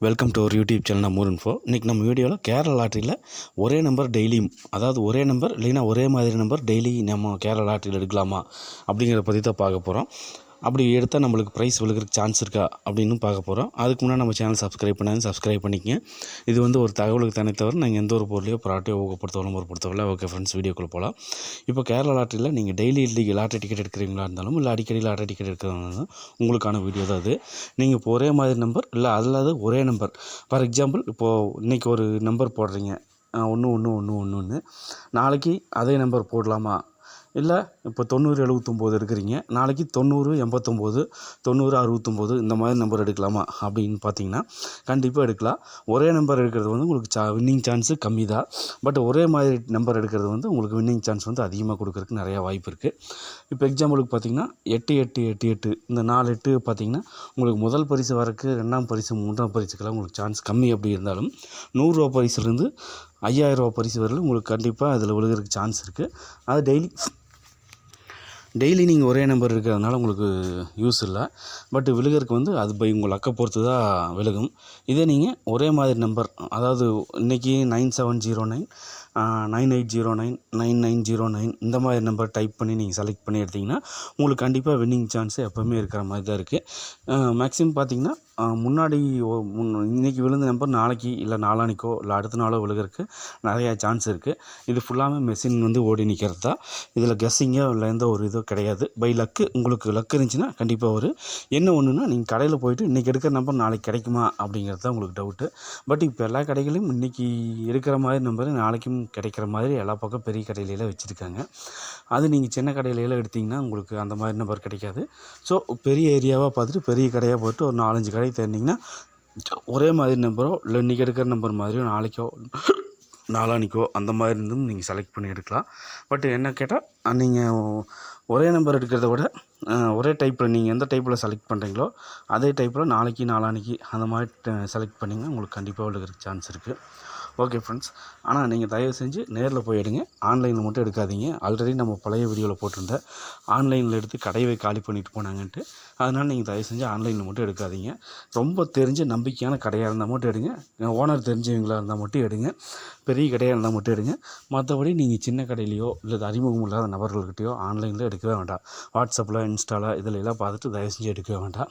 Welcome to ஒரு YouTube channel நம்ம info இன்றைக்கி நம்ம வீடியோவில் கேரளா லாட்டரியில் ஒரே நம்பர் டெய்லியும் அதாவது ஒரே நம்பர் இல்லைன்னா ஒரே மாதிரி நம்பர் டெய்லி நம்ம கேரளா லாட்டரியில் எடுக்கலாமா அப்படிங்கிறத பற்றி தான் பார்க்க போகிறோம் அப்படி எடுத்தால் நம்மளுக்கு ப்ரைஸ் விழுகிறதுக்கு சான்ஸ் இருக்கா அப்படின்னு பார்க்க போகிறோம் அதுக்கு முன்னாடி நம்ம சேனல் சப்ஸ்கிரைப் பண்ணாலும் சப்ஸ்கிரைப் பண்ணிக்கங்க. இது வந்து ஒரு தகவலுக்கு தானே தவிர நாங்கள் எந்த ஒரு பொருளையோ ப்ராடக்டையோ ஒரு பொறுத்தவரை ஓகே ஃப்ரெண்ட்ஸ் வீடியோக்குள்ளே போகலாம் இப்போ கேரளா லாட்டரியில் நீங்கள் டெய்லி இன்றைக்கி லாட்டரி டிக்கெட் எடுக்கிறீங்களா இருந்தாலும் இல்லை அடிக்கடி லாட்டரி டிக்கெட் எடுக்கிறவங்க உங்களுக்கான வீடியோ தான் அது. நீங்கள் இப்போ ஒரே மாதிரி நம்பர் இல்லை அதில்லாத ஒரே நம்பர் ஃபார் எக்ஸாம்பிள் இப்போது இன்றைக்கி ஒரு நம்பர் போடுறீங்க. ஒன்று ஒன்று ஒன்று ஒன்று ஒன்று நாளைக்கு அதே நம்பர் போடலாமா? இல்லை இப்போ தொண்ணூறு எழுபத்தொம்போது எடுக்கிறீங்க நாளைக்கு தொண்ணூறு எண்பத்தொம்போது தொண்ணூறு அறுபத்தொம்போது இந்த மாதிரி நம்பர் எடுக்கலாமா அப்படின்னு பார்த்தீங்கன்னா கண்டிப்பாக எடுக்கலாம். ஒரே நம்பர் எடுக்கிறது வந்து உங்களுக்கு சா வின்னிங் சான்ஸு கம்மி தான். பட் ஒரே மாதிரி நம்பர் எடுக்கிறது வந்து உங்களுக்கு வின்னிங் சான்ஸ் வந்து அதிகமாக கொடுக்குறதுக்கு நிறையா வாய்ப்பு இருக்குது இப்போ எக்ஸாம்பிளுக்கு பார்த்தீங்கன்னா எட்டு எட்டு எட்டு எட்டு இந்த நாலு எட்டு பார்த்தீங்கன்னா உங்களுக்கு முதல் பரிசு வரக்கு ரெண்டாம் பரிசு மூன்றாம் பரிசுக்கெல்லாம் உங்களுக்கு சான்ஸ் கம்மி அப்படி இருந்தாலும் நூறுரூவா பரிசுலேருந்து ஐயாயிரரூவா பரிசு வரலும் உங்களுக்கு கண்டிப்பாக அதில் விழுகிறதுக்கு சான்ஸ் இருக்குது அது டெய்லி டெய்லி நீங்கள் ஒரே நம்பர் இருக்கிறதுனால உங்களுக்கு யூஸ் இல்லை. பட் விழுகிறதுக்கு வந்து அது பை உங்கள் அக்கை பொறுத்து தான் விழுகும். இதே நீங்கள் ஒரே மாதிரி நம்பர் அதாவது இன்றைக்கி nine seven zero nine nine eight zero nine nine nine zero nine இந்த மாதிரி நம்பர் டைப் பண்ணி நீங்கள் செலக்ட் பண்ணி எடுத்திங்கன்னா உங்களுக்கு கண்டிப்பாக வின்னிங் சான்ஸ் எப்போவுமே இருக்கிற மாதிரி தான் இருக்குது மேக்ஸிமம் பார்த்தீங்கன்னா முன்னாடி ஒ- முன் இன்னைக்கு விழுந்த நம்பர் நாளைக்கு இல்லை நாளானிக்கோ இல்லை அடுத்த நாளோ விழுகிறதுக்கு நிறையா சான்ஸ் இருக்குது இது ஃபுல்லாமே மெஷின் வந்து ஓடி நிற்கிறது தான். இதில் கெஸ்ஸிங்கோ இல்லை எந்த ஒரு இதோ கிடையாது. பை லக்கு உங்களுக்கு லக்கு இருந்துச்சுன்னா கண்டிப்பாக ஒரு என்ன ஒன்றுனா நீங்கள் கடையில் போயிட்டு இன்றைக்கி எடுக்கிற நம்பர் நாளைக்கு கிடைக்குமா அப்படிங்கிறது தான் உங்களுக்கு டவுட்டு பட் இப்போ எல்லா கடைகளையும் இன்றைக்கி எடுக்கிற மாதிரி நம்பர் நாளைக்கும் கிடைக்கிற மாதிரி எல்லா பக்கம் பெரிய கடையிலலாம் வச்சுருக்காங்க. அது நீங்கள் சின்ன கடையிலலாம் எடுத்திங்கன்னா உங்களுக்கு அந்த மாதிரி நம்பர் கிடைக்காது. ஸோ பெரிய ஏரியாவாக பார்த்துட்டு பெரிய கடையாக போட்டு ஒரு நாலஞ்சு கடை தேர்ந்தீங்கன்னா ஒரே மாதிரி நம்பரோ இல்லை இன்றைக்கி எடுக்கிற நம்பர் மாதிரியோ நாளைக்கோ நாளானிக்கோ அந்த மாதிரி இருந்தும் நீங்கள் செலக்ட் பண்ணி எடுக்கலாம். பட் என்ன கேட்டால் நீங்கள் ஒரே நம்பர் எடுக்கிறத விட ஒரே டைப்பில் நீங்கள் எந்த டைப்பில் செலக்ட் பண்ணுறீங்களோ அதே டைப்பில் நாளைக்கு நாளானிக்கு அந்த மாதிரி செலக்ட் பண்ணிங்கன்னா உங்களுக்கு கண்டிப்பாக எடுக்கிறதுக்கு சான்ஸ் இருக்குது ஓகே ஃப்ரெண்ட்ஸ் ஆனால் நீங்கள் தயவு செஞ்சு நேரில் போய் எடுங்க. ஆன்லைனில் மட்டும் எடுக்காதீங்க. ஆல்ரெடி நம்ம பழைய வீடியோவில் போட்டிருந்தேன் ஆன்லைனில் எடுத்து கடையை காலி பண்ணிட்டு போனாங்கன்ட்டு அதனால் நீங்கள் தயவு செஞ்சு ஆன்லைனில் மட்டும் எடுக்காதீங்க. ரொம்ப தெரிஞ்ச நம்பிக்கையான கடையாக இருந்தால் மட்டும் எடுங்க. ஓனர் தெரிஞ்சவங்களாக இருந்தால் மட்டும் எடுங்க. பெரிய கடையாக இருந்தால் மட்டும் எடுங்க. மற்றபடி நீங்கள் சின்ன கடையிலையோ இல்லை அறிமுகம் இல்லாத நபர்கள்கிட்டயோ ஆன்லைனில் எடுக்கவே வேண்டாம். வாட்ஸ்அப்பில் இன்ஸ்டாவில் இதில் எல்லாம் பார்த்துட்டு தயவு செஞ்சு எடுக்கவே வேண்டாம்.